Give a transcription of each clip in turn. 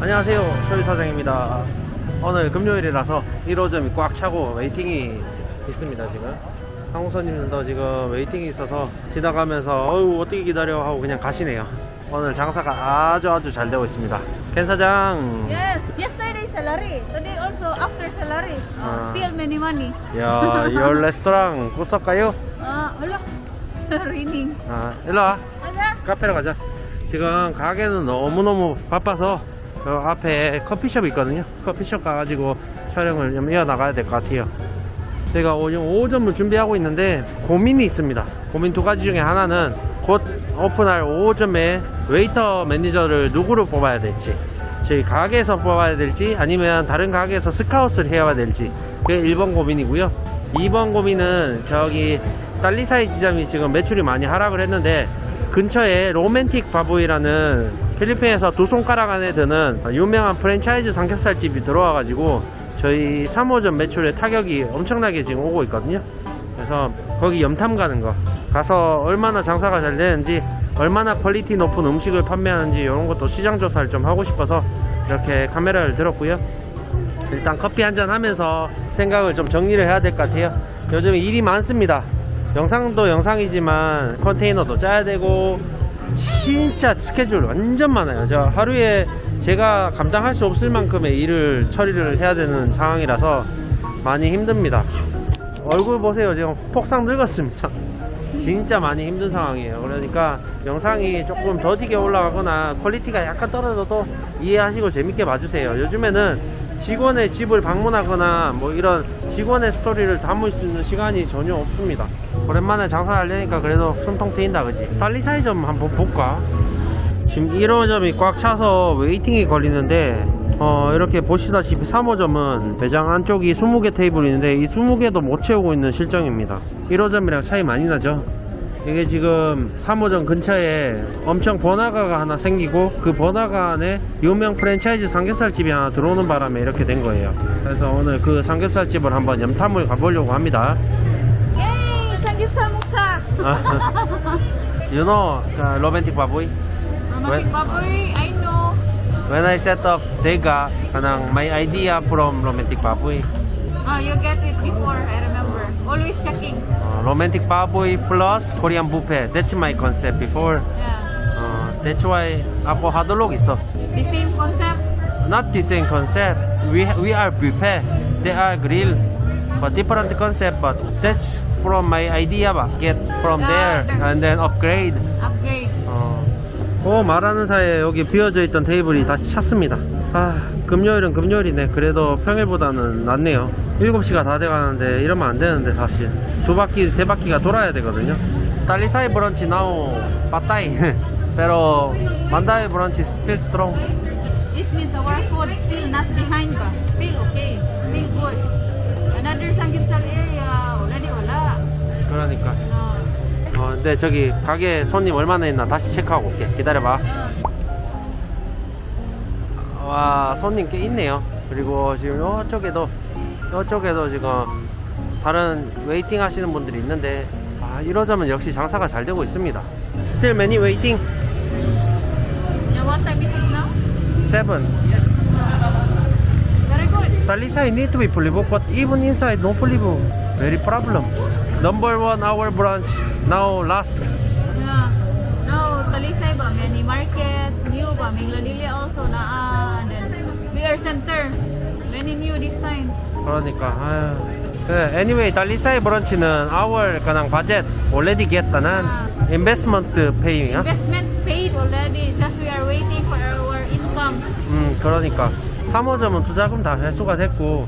안녕하세요 쇼리 사장입니다 오늘 금요일이라서 1호점이 꽉 차고 웨이팅이 있습니다 지금 한국 손님들도 지금 웨이팅이 있어서 지나가면서 어우 어떻게 기다려 하고 그냥 가시네요 오늘 장사가 아주 아주 잘 되고 있습니다 켄 사장 Yes, yesterday salary. Today also after salary. Uh, Ah. Still many money. 야, 열 레스토랑 꾸석 가요? Ah. Raining. 아, 일로 와 Ano? 카페로 가자 지금 가게는 너무너무 바빠서 저 앞에 커피숍이 있거든요. 커피숍 가가지고 촬영을 좀 이어나가야 될 것 같아요. 제가 오전 5점을 준비하고 있는데 고민이 있습니다. 고민 두 가지 중에 하나는 곧 오픈할 5점에 웨이터 매니저를 누구를 뽑아야 될지 저희 가게에서 뽑아야 될지 아니면 다른 가게에서 스카웃을 해야 될지 그게 1번 고민이고요. 2번 고민은 저기 딸리사이 지점이 지금 매출이 많이 하락을 했는데 근처에 로맨틱 바보이라는 필리핀에서 두 손가락 안에 드는 유명한 프랜차이즈 삼겹살집이 들어와가지고 저희 3호점 매출에 타격이 엄청나게 지금 오고 있거든요. 그래서 거기 염탐 가는 거 가서 얼마나 장사가 잘 되는지 얼마나 퀄리티 높은 음식을 판매하는지 이런 것도 시장 조사를 좀 하고 싶어서 이렇게 카메라를 들었고요. 일단 커피 한잔 하면서 생각을 좀 정리를 해야 될 것 같아요. 요즘 일이 많습니다. 영상도 영상이지만 컨테이너도 짜야 되고 진짜 스케줄 완전 많아요. 저 하루에 제가 감당할 수 없을 만큼의 일을 처리를 해야 되는 상황이라서 많이 힘듭니다. 얼굴 보세요. 지금 폭삭 늙었습니다. 진짜 많이 힘든 상황이에요. 그러니까 영상이 조금 더디게 올라가거나 퀄리티가 약간 떨어져도 이해하시고 재밌게 봐주세요. 요즘에는 직원의 집을 방문하거나 뭐 이런 직원의 스토리를 담을 수 있는 시간이 전혀 없습니다. 오랜만에 장사하려니까 그래도 숨통 트인다 그지? 달리사이 점 한번 볼까? 지금 1호점이 꽉 차서 웨이팅이 걸리는데 어, 이렇게 보시다시피 3호점은 매장 안쪽이 20개 테이블이 있는데 이 20개도 못 채우고 있는 실정입니다 1호점이랑 차이 많이 나죠 이게 지금 3호점 근처에 엄청 번화가가 하나 생기고 그 번화가 안에 유명 프랜차이즈 삼겹살집이 하나 들어오는 바람에 이렇게 된 거예요 그래서 오늘 그 삼겹살집을 한번 염탐을 가보려고 합니다 Yay! Sanggipsal mukha. You know romantic baboy? Romantic baboy, I know. When I set off Dega, kanang my idea from Romantic Baboy. Oh, you get it before, I remember. Always checking. Uh, romantic Baboy plus Korean buffet. That's my concept before. Yeah. Uh, that's why ako hadulog iso. The same concept? Not the same concept. We we are buffet. They are grill. But different concept, but that's from my idea ba? Get from ah, there and then upgrade. Upgrade. Uh, 어, 말하는 사이에 여기 비어져 있던 테이블이 다시 찼습니다. 아, 금요일은 금요일이네. 그래도 평일보다는 낫네요. 7시가 다 돼가는데 이러면 안 되는데 사실. 두 바퀴, 세 바퀴가 돌아야 되거든요. 딸리사이 브런치 나오 빠따이. pero 만다이 브런치 still strong. It means our food still not behind ba? Still okay. Still good. Another Sanggipsal area, already wala. 그러니까. No. 어, 근데 저기 가게 손님 얼마나 있나 다시 체크하고 올게. 기다려봐. 와 손님 꽤 있네요 그리고 지금 이쪽에도 이쪽에도 지금 다른 웨이팅 하시는 분들이 있는데 아 1호점은 역시 장사가 잘 되고 있습니다 Still many waiting Yeah, what time is it now? 7 Very good. Talisa need to be booked but even inside no booked very problem number one our branch now last Yeah. Now, Talisay ba? Many market, new ba? Minglanilla also na ah, and then we are center. Many new this time. 그러니까 아유. 그, anyway 달리사이 브런치는 our 그냥 budget already get 다는 investment paying이야 Investment paid already. Just we are waiting for our income. 음 그러니까 3호점은 투자금 다 회수가 됐고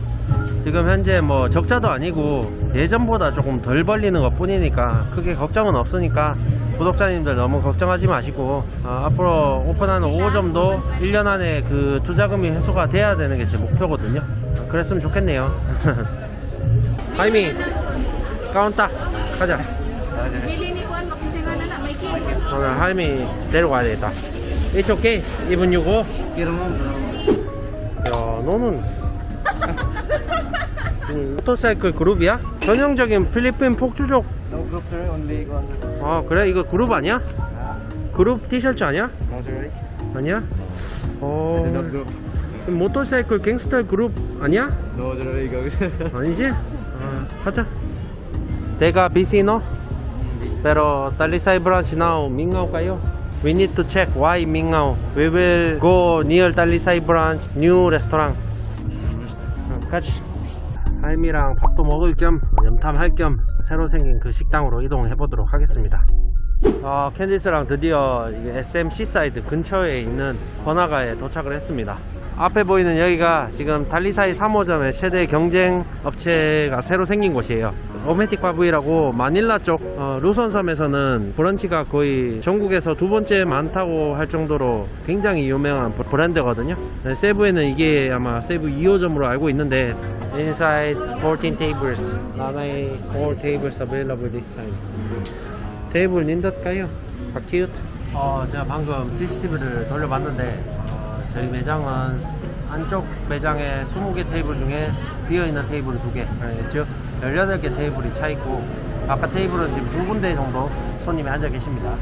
지금 현재 뭐 적자도 아니고 예전보다 조금 덜 벌리는 것 뿐이니까 크게 걱정은 없으니까 구독자님들 너무 걱정하지 마시고 어, 앞으로 오픈하는 5호점도 1년 안에 그 투자금이 회수가 돼야 되는 게 제 목표거든요. 어, 그랬으면 좋겠네요. 하이미 까운따 가자. 오늘 하이미 데려가야 되겠다. Even you go 야 너는 음, 모터사이클 그룹이야? 전형적인 필리핀 폭주족 No group sir, only one. 아 그래 이거 그룹 아니야? 그룹 티셔츠 아니야? No sir. 아니야? 어. They're not group. 모터사이클 갱스터 그룹 아니야? No, already goes. 아니지? 아, 가자. 내가 비시노? Pero branch now, Mingaw kayo. We need to check why Mingaw. We will go near Talisay branch, new restaurant. 어, 가지. 할미랑 밥도 먹을 겸 염탐할 겸 새로 생긴 그 식당으로 이동해 보도록 하겠습니다. 어, 캔디스랑 드디어 SMC 사이드 근처에 있는 번화가에 도착을 했습니다. 앞에 보이는 여기가 지금 달리사이 3호점의 최대 경쟁 업체가 새로 생긴 곳이에요. 로맨틱 바브이라고 마닐라 쪽 어, 루선섬에서는 브런치가 거의 전국에서 두 번째 많다고 할 정도로 굉장히 유명한 브- 브랜드거든요. 네, 세부에는 이게 아마 세부 2호점으로 알고 있는데 Inside 14 tables. 나나의 4 tables available this time. 테이블? 아 cute. 어 제가 방금 CCTV를 돌려봤는데 어, 저희 매장은 안쪽 매장에 20개 테이블 중에 비어있는 테이블이 2개. 네, 즉 18개 테이블이 차있고 아까 테이블은 지금 두 군데 정도 손님이 앉아 계십니다.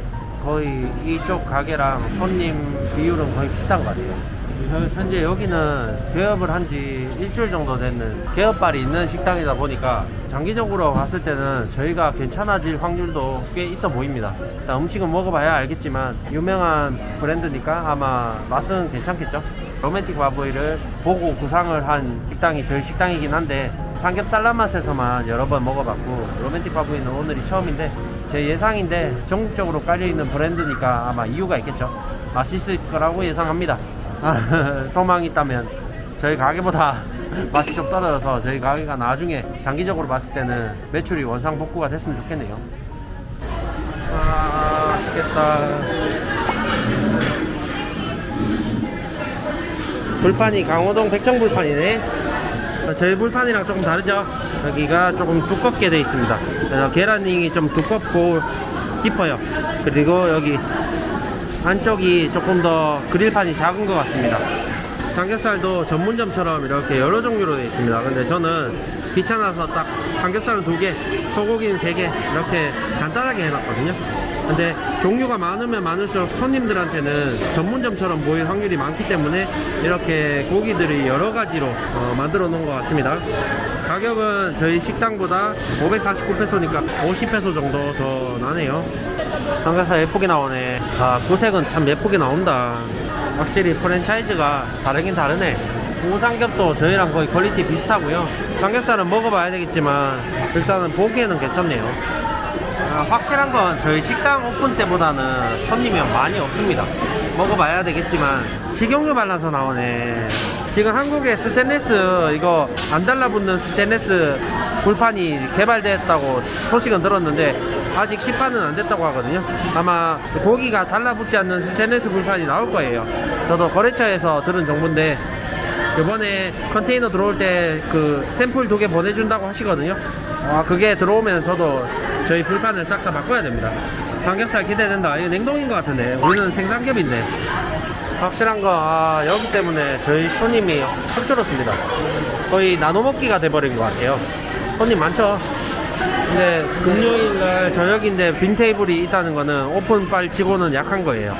거의 이쪽 가게랑 손님 비율은 거의 비슷한 것 같아요 현- 현재 여기는 개업을 한 지 일주일 정도 됐는 개업발이 있는 식당이다 보니까 장기적으로 봤을 때는 저희가 괜찮아질 확률도 꽤 있어 보입니다. 일단 음식은 먹어봐야 알겠지만 유명한 브랜드니까 아마 맛은 괜찮겠죠. 로맨틱 바보이를 보고 구상을 한 식당이 저희 식당이긴 한데 삼겹살 맛에서만 여러 번 먹어봤고 로맨틱 바보이는 오늘이 처음인데 제 예상인데 전국적으로 깔려있는 브랜드니까 아마 이유가 있겠죠. 맛있을 거라고 예상합니다. 아, 소망이 있다면 저희 가게보다 맛이 좀 떨어져서 저희 가게가 나중에 장기적으로 봤을 때는 매출이 원상복구가 됐으면 좋겠네요. 아, 맛있겠다. 불판이 강호동 백정 불판이네. 저희 불판이랑 조금 다르죠? 여기가 조금 두껍게 되어 있습니다. 그래서 계란이 좀 두껍고 깊어요. 그리고 여기 안쪽이 조금 더 그릴판이 작은 것 같습니다. 삼겹살도 전문점처럼 이렇게 여러 종류로 되어 있습니다. 근데 저는 귀찮아서 딱 삼겹살은 두 개, 소고기는 세 개 이렇게 간단하게 해놨거든요. 근데 종류가 많으면 많을수록 손님들한테는 전문점처럼 보일 확률이 많기 때문에 이렇게 고기들이 여러 가지로 어, 만들어 놓은 것 같습니다. 가격은 저희 식당보다 549페소니까 50페소 정도 더 나네요. 삼겹살 예쁘게 나오네. 아, 구색은 참 예쁘게 나온다. 확실히 프랜차이즈가 다르긴 다르네. 우삼겹도 저희랑 거의 퀄리티 비슷하고요. 삼겹살은 먹어봐야 되겠지만 일단은 보기에는 괜찮네요. 아, 확실한 건 저희 식당 오픈 때보다는 손님이 많이 없습니다. 먹어봐야 되겠지만 식용유 발라서 나오네. 지금 한국에 스테인레스 이거 안 달라붙는 스테인레스 불판이 개발됐다고 소식은 들었는데 아직 시판은 안 됐다고 하거든요. 아마 고기가 달라붙지 않는 스테인레스 불판이 나올 거예요. 저도 거래처에서 들은 정보인데 이번에 컨테이너 들어올 때 그 샘플 두 개 보내준다고 하시거든요. 아, 그게 들어오면 저도 저희 불판을 싹 다 바꿔야 됩니다. 삼겹살 기대된다. 이거 냉동인 것 같은데. 우리는 생삼겹인데. 확실한 거, 아, 여기 때문에 저희 손님이 확 줄었습니다. 거의 나눠먹기가 돼버린 것 같아요. 손님 많죠? 근데 금요일 날 저녁인데 빈 테이블이 있다는 거는 오픈빨 치고는 약한 거예요.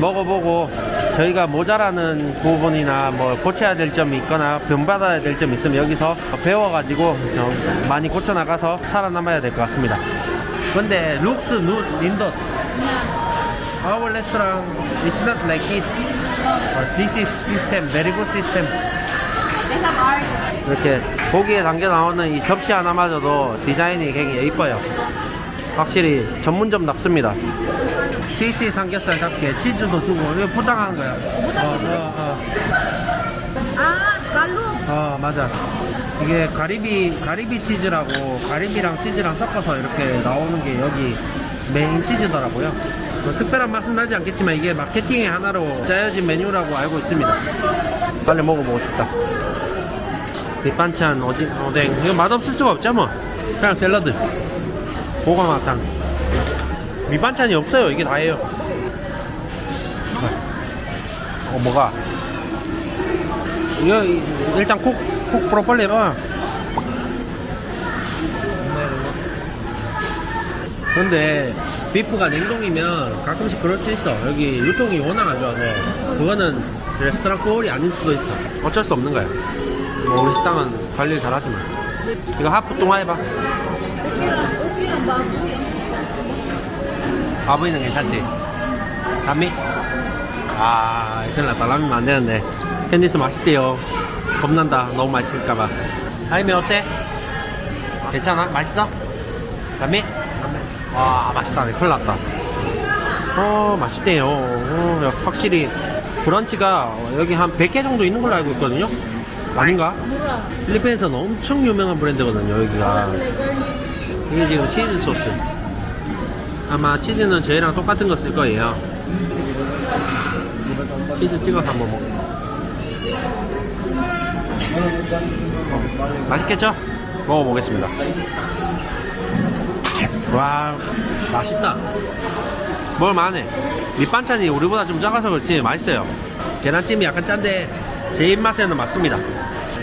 먹어보고 저희가 모자라는 부분이나 뭐 고쳐야 될 점이 있거나 변받아야 될 점이 있으면 여기서 배워가지고 좀 많이 고쳐나가서 살아남아야 될 것 같습니다. 근데 룩스 누 린덧 our restaurant it's not like it Uh, this is system very good system. 이렇게 고기에 담겨 나오는 이 접시 하나마저도 디자인이 굉장히 예뻐요. 확실히 전문점 답습니다. CC 삼겹살 잡게 치즈도 주고 이거 포장한 거야. 어, 어, 어. Scallop. 어, 맞아. 이게 가리비 가리비 치즈라고 가리비랑 치즈랑 섞어서 이렇게 나오는 게 여기 메인 치즈더라고요. 뭐 특별한 맛은 나지 않겠지만 이게 마케팅의 하나로 짜여진 메뉴라고 알고 있습니다. 빨리 먹어보고 싶다. 밑반찬 오징 오뎅 이거 맛없을 수가 없죠 뭐. 그냥 샐러드. 보가마탕. 밑반찬이 없어요. 이게 다예요. 어 뭐가? 이거 이- 일단 콕, 콕 프로폴리 해봐. 근데 비프가 냉동이면 가끔씩 그럴 수 있어. 여기 유통이 워낙 안 좋아서 그거는 레스토랑 꼴이 아닐 수도 있어. 어쩔 수 없는 거야. 뭐 우리 식당은 관리를 잘하지만 이거 하프 동화 해봐. 바보이는 괜찮지? 감미? 아 큰일 났다 라면 안 되는데 캔디스 맛있대요 겁난다 너무 맛있을까봐 하이미 어때? 괜찮아? 맛있어? 감미? 와 맛있다 큰일 났다. 어 맛있대요. 어, 확실히 브런치가 여기 한 100개 정도 있는 걸로 알고 있거든요. 아닌가? 필리핀에서는 엄청 유명한 브랜드거든요 여기가. 이게 지금 치즈 소스. 아마 치즈는 저희랑 똑같은 거 쓸 거예요. 치즈 찍어서 한번 먹어. 맛있겠죠? 먹어보겠습니다 와 맛있다. 먹을만해 밑반찬이 우리보다 좀 작아서 그렇지 맛있어요. 계란찜이 약간 짠데 제 입맛에는 맞습니다.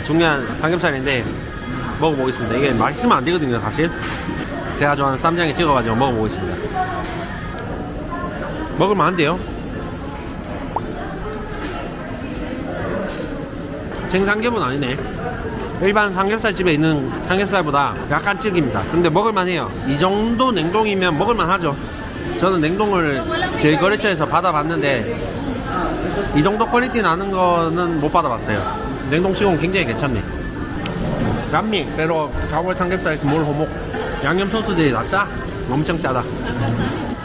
중요한 삼겹살인데 먹어보겠습니다. 이게 맛있으면 안 되거든요 사실. 제가 좋아하는 쌈장에 찍어가지고 먹어보겠습니다. 먹을만한데요? 생삼겹은 아니네 일반 삼겹살 집에 있는 삼겹살보다 약간 질깁니다. 근데 먹을만해요. 이 정도 냉동이면 먹을만하죠. 저는 냉동을 제 거래처에서 받아봤는데 이 정도 퀄리티 나는 거는 못 받아봤어요. 냉동치고는 굉장히 괜찮네. 감미 pero 가월 삼겹살 뭘 호목 양념 소스들이 다 짜? 엄청 짜다.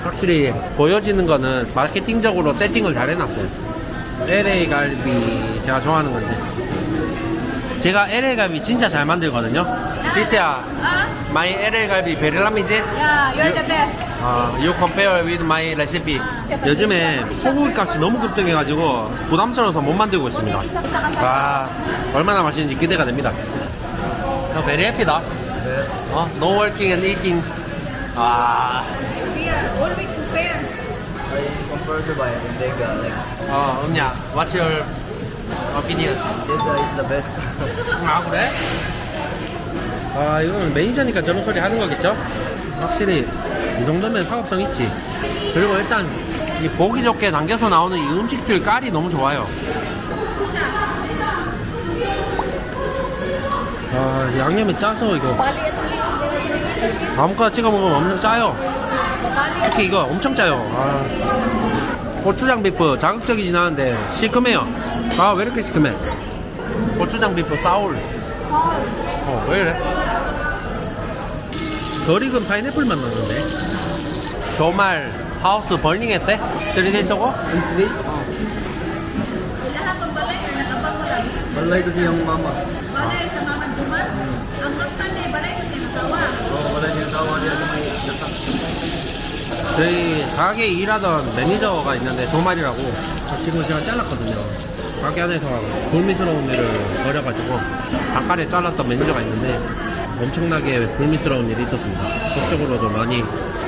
확실히 보여지는 거는 마케팅적으로 세팅을 잘 해놨어요. LA 갈비 제가 좋아하는 건데 제가 LA 갈비 진짜 잘 만들거든요 Ah? my LA 갈비 베를람이지? Yeah, you're the best. 아, you compare with my recipe. 요즘에 소고기 값이 너무 급등해가지고 부담스러워서 못 만들고 있습니다. 와, 얼마나 맛있는지 기대가 됩니다. 어, very happy다. 어, no working and eating. 아, We are always compare. I compare to buy and Dega. Like, 어, 언니야, what's your opinion? Dega is the best. 아, 그래? 아, 이건 매니저니까 저런 소리 하는 거겠죠? 확실히 이 정도면 사업성 있지. 그리고 일단 이 보기 좋게 남겨서 나오는 이 음식들 깔이 너무 좋아요. 아, 양념이 짜서 이거 아무거나 찍어 먹으면 엄청 짜요. 특히 이거 엄청 짜요. 아, 고추장 비프 자극적이진 않은데 시큼해요. 아, 왜 이렇게 시큼해? 고추장 비프 사울. 어, 왜 이래? 덜 익은 파인애플 맛 나는데. 정말 하우스 벌닝 했대? 3days ago? Instantly? Balay kasi yung mama. Balay sa Mama Duman. Ang kaptan eh, balay sa sinasawa. Oo, balay niya tawa niya sa may datak. 저희 가게 일하던 매니저가 있는데 도말이라고 지금 제가 잘랐거든요. 가게 안에서 불미스러운 일을 벌여가지고 단칼에 잘랐던 매니저가 있는데 엄청나게 불미스러운 일이 있었습니다. 법적으로도 많이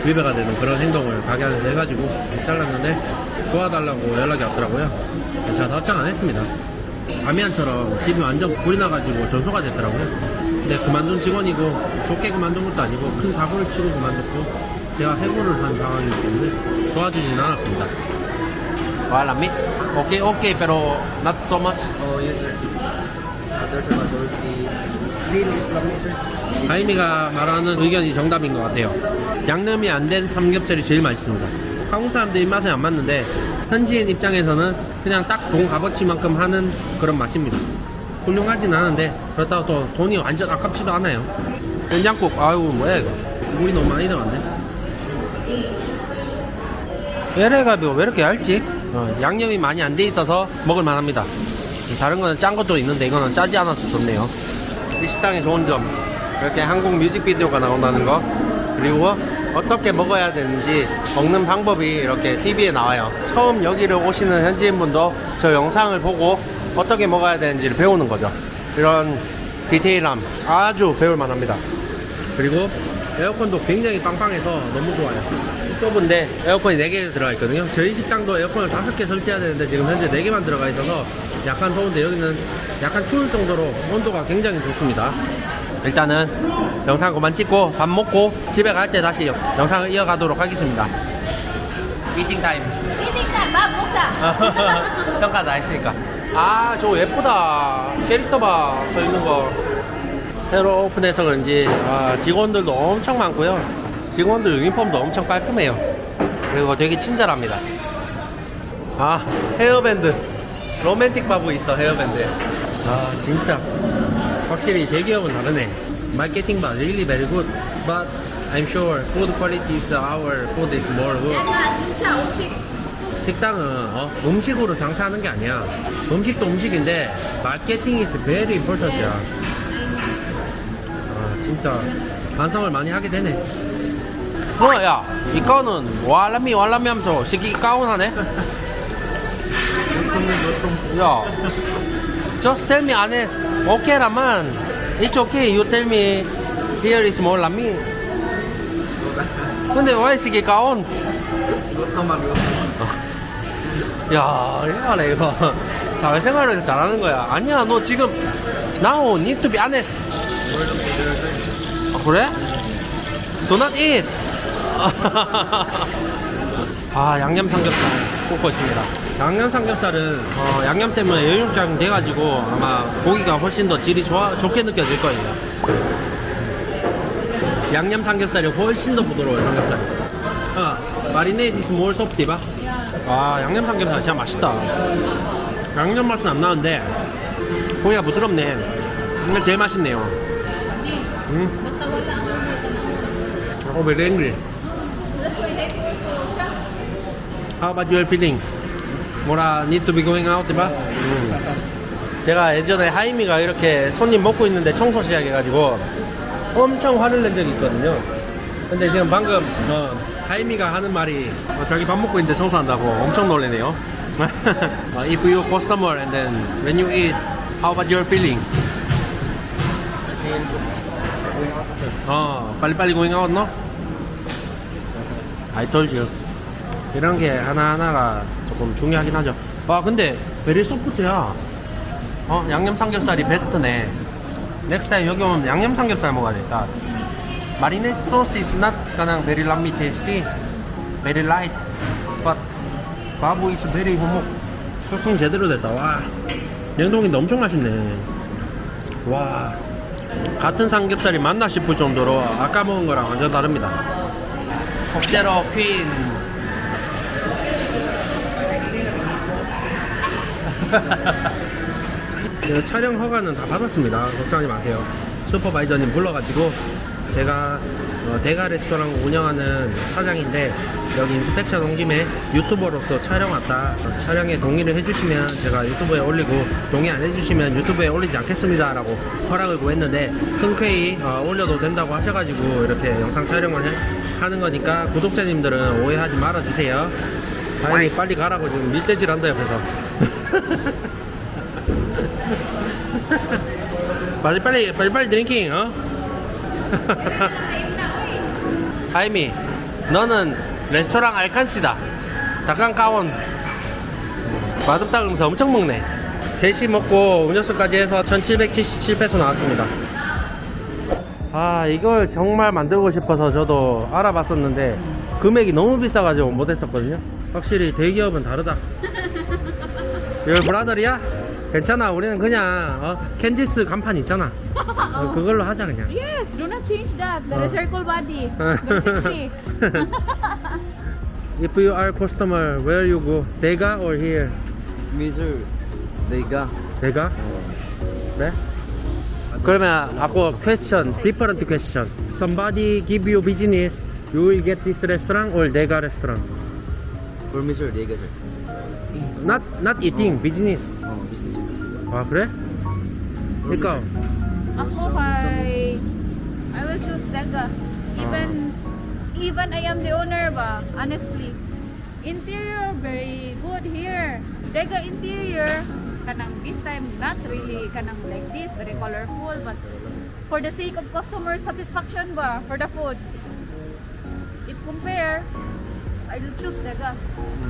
위배가 되는 그런 행동을 가게 안에서 해가지고 잘랐는데 도와달라고 연락이 왔더라고요. 제가 답장 안 했습니다. 아미안처럼 집이 완전 불이 나가지고 전소가 됐더라고요. 근데 그만둔 직원이고 좋게 그만둔 것도 아니고 큰 사고를 치고 그만뒀고 제가 해고를 한 상황이기 때문에 도와주진 않았습니다. Wala me. Okay, okay, pero not so much. Oh, yes, sir. Uh, there's a majority. Clean Islamic, sir. 하이미가 말하는 의견이 정답인 것 같아요. 양념이 안 된 삼겹살이 제일 맛있습니다. 한국 사람들 입맛에 안 맞는데 현지인 입장에서는 그냥 딱 돈 값어치만큼 하는 그런 맛입니다. 훌륭하진 않은데 그렇다고 또 돈이 완전 아깝지도 않아요. 된장국 아유 뭐야 이거 물이 너무 많이 들어갔네. LA갈비가 왜 이렇게 얇지? 어, 양념이 많이 안 돼 있어서 먹을 만 합니다. 다른 거는 짠 것도 있는데 이거는 짜지 않아서 좋네요. 이 식당의 좋은 점. 이렇게 한국 뮤직비디오가 나온다는 거. 그리고 어떻게 먹어야 되는지 먹는 방법이 이렇게 TV에 나와요. 처음 여기를 오시는 현지인분도 저 영상을 보고 어떻게 먹어야 되는지를 배우는 거죠. 이런 디테일함 아주 배울 만합니다. 그리고 에어컨도 굉장히 빵빵해서 너무 좋아요 좁은데 에어컨이 4개 들어가 있거든요 저희 식당도 에어컨을 5개 설치해야 되는데 지금 현재 4개만 들어가 있어서 약간 더운데 여기는 약간 추울 정도로 온도가 굉장히 좋습니다 일단은 영상 그만 찍고 밥 먹고 집에 갈 때 다시 영- 영상을 이어가도록 하겠습니다. 미팅 타임. Titignan ba? Buksa. 평가 다 했으니까. 아, 저거 예쁘다. 캐릭터 봐, 서 있는 거. 새로 오픈해서 그런지 아, 직원들도 엄청 많고요. 직원들 유니폼도 엄청 깔끔해요. 그리고 되게 친절합니다. 아, 헤어밴드. 로맨틱 바보 있어, 헤어밴드. 아, 진짜. 확실히 대기업은 다르네. 마케팅 봐, really very good. But I'm sure food quality is our food is more good. 식당은 어, 음식으로 장사하는 게 아니야. 음식도 음식인데 마케팅이 is very important야. 아 진짜 반성을 많이 하게 되네. 뭐야? 이거는 왈라미 왈라미 하면서 시기 가운 하네. 야, just tell me honest. Okay 라만. It's okay. You tell me here is more lami. 근데 왜 시기 가운? 야, 이거네, 이거. 사회생활을 잘하는 거야. 아니야, 너 지금, now need to be honest. 아, 그래? Do not eat. 아, 양념 삼겹살 굽고 있습니다. 양념 삼겹살은, 어, 양념 때문에 여유장 돼가지고 아마 고기가 훨씬 더 질이 좋아, 좋게 느껴질 거예요. 양념 삼겹살이 훨씬 더 부드러워요, 삼겹살이. 아, 마리네이드 is more 봐. 아 양념 삼겹살 진짜 맛있다 양념 맛은 안 나는데 고기가 부드럽네 이게 제일 맛있네요 음. 어, very How about your feeling? 뭐라 need to be going out diba? 음. 제가 예전에 하이미가 이렇게 손님 먹고 있는데 청소 시작해가지고 엄청 화를 낸 적이 있거든요 근데 지금 방금 어, 하이미가 하는 말이 어, 자기 밥 먹고 있는데 청소한다고 엄청 놀래네요. 어, if you customer and then when you eat, how about your feeling? 어, 빨리빨리 going out, no? I told you. 이런 게 하나하나가 조금 중요하긴 하죠. 와, 근데 베리 소프트야. 어, 양념 삼겹살이 베스트네. 넥스트 타임 여기 오면 양념 삼겹살 먹어야겠다. Marinade sauce is not kanang very lummy tasty, very light, but 바보 is very 호목. 숙성 제대로 됐다. 와, 냉동인데 엄청 맛있네. 와, 같은 삼겹살이 맞나 싶을 정도로 아까 먹은 거랑 완전 다릅니다. 콕제로 퀸. 그 촬영 허가는 다 받았습니다. 걱정하지 마세요. 슈퍼바이저님 불러가지고 제가 어, 대가 레스토랑 운영하는 사장인데 여기 인스펙션 온 김에 유튜버로서 촬영 왔다. 어, 촬영에 동의를 해주시면 제가 유튜브에 올리고 동의 안 해주시면 유튜브에 올리지 않겠습니다. 라고 허락을 구했는데 흔쾌히 어, 올려도 된다고 하셔가지고 이렇게 영상 촬영을 해- 하는 거니까 구독자님들은 오해하지 말아주세요. 다행히 빨리 가라고 지금 밀재질 한다 옆에서 빨리 빨리 빨리 빨리 드링킹 어? 하이미 너는 레스토랑 알칸시다. 닭강 까온. 맛없다 그러면서 엄청 먹네. 3시 먹고 음료수까지 해서 1777페소 나왔습니다. 아 이걸 정말 만들고 싶어서 저도 알아봤었는데 금액이 너무 비싸가지고 못했었거든요. 확실히 대기업은 다르다 여기 브라더리야? 괜찮아 우리는 그냥 어, 캔디스 간판 있잖아 어, 그걸로 하자 그냥 Yes, do not change that. The Oh. circle body. Very sexy. If you are customer, where you go? Dega or here? Miser, Dega. Dega? 네? 그러면 ako question, different question. Somebody give you business, you will get this restaurant or Dega restaurant? For Miser, Dega sir. Not not eating, business. Oh, business. 아 그래? ikaw? Ako kay... I will choose Daga. Even... Even I am the owner ba, honestly. Interior, very good here. Daga interior, kanang this time, not really kanang like this, very colorful, but for the sake of customer satisfaction ba, for the food. If compare, I will choose Daga.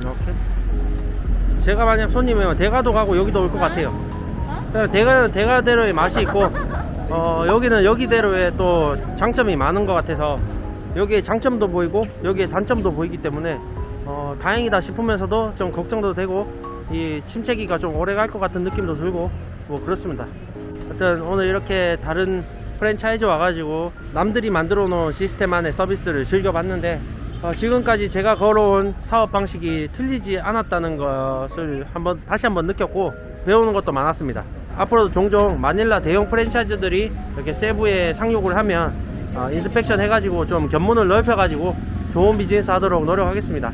오케이. 제가 만약 손님이면 대가도 가고 여기도 올 것 같아요. Huh? 그냥 대가 대가대로의 맛이 있고 어, 여기는 여기대로의 또 장점이 많은 것 같아서 여기에 장점도 보이고 여기에 단점도 보이기 때문에 어, 다행이다 싶으면서도 좀 걱정도 되고 이 침체기가 좀 오래 갈 것 같은 느낌도 들고 뭐 그렇습니다. 하여튼 오늘 이렇게 다른 프랜차이즈 와가지고 남들이 만들어 놓은 시스템 안의 서비스를 즐겨봤는데 어, 지금까지 제가 걸어온 사업 방식이 틀리지 않았다는 것을 한번 다시 한번 느꼈고 배우는 것도 많았습니다. 앞으로도 종종 마닐라 대형 프랜차이즈들이 이렇게 세부에 상륙을 하면 어, 인스펙션 해가지고 좀 견문을 넓혀가지고 좋은 비즈니스 하도록 노력하겠습니다.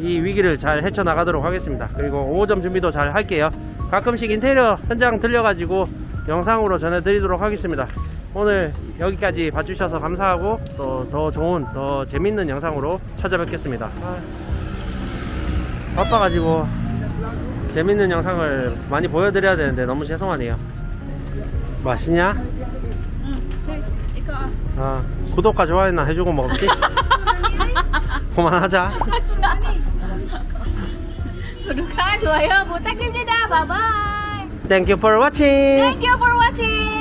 이 위기를 잘 헤쳐나가도록 하겠습니다. 그리고 5점 준비도 잘 할게요. 가끔씩 인테리어 현장 들려가지고 영상으로 전해드리도록 하겠습니다. 오늘 여기까지 봐주셔서 감사하고 또 더 좋은 더 재밌는 영상으로 찾아뵙겠습니다. 아, 바빠가지고 재밌는 영상을 많이 보여드려야 되는데 너무 죄송하네요. 맛있냐? 응, ah. 아, 구독과 좋아요나 해주고 먹었지? 그만하자. 구독과 좋아요 부탁드립니다. Bye. Thank you for watching. Thank you for watching.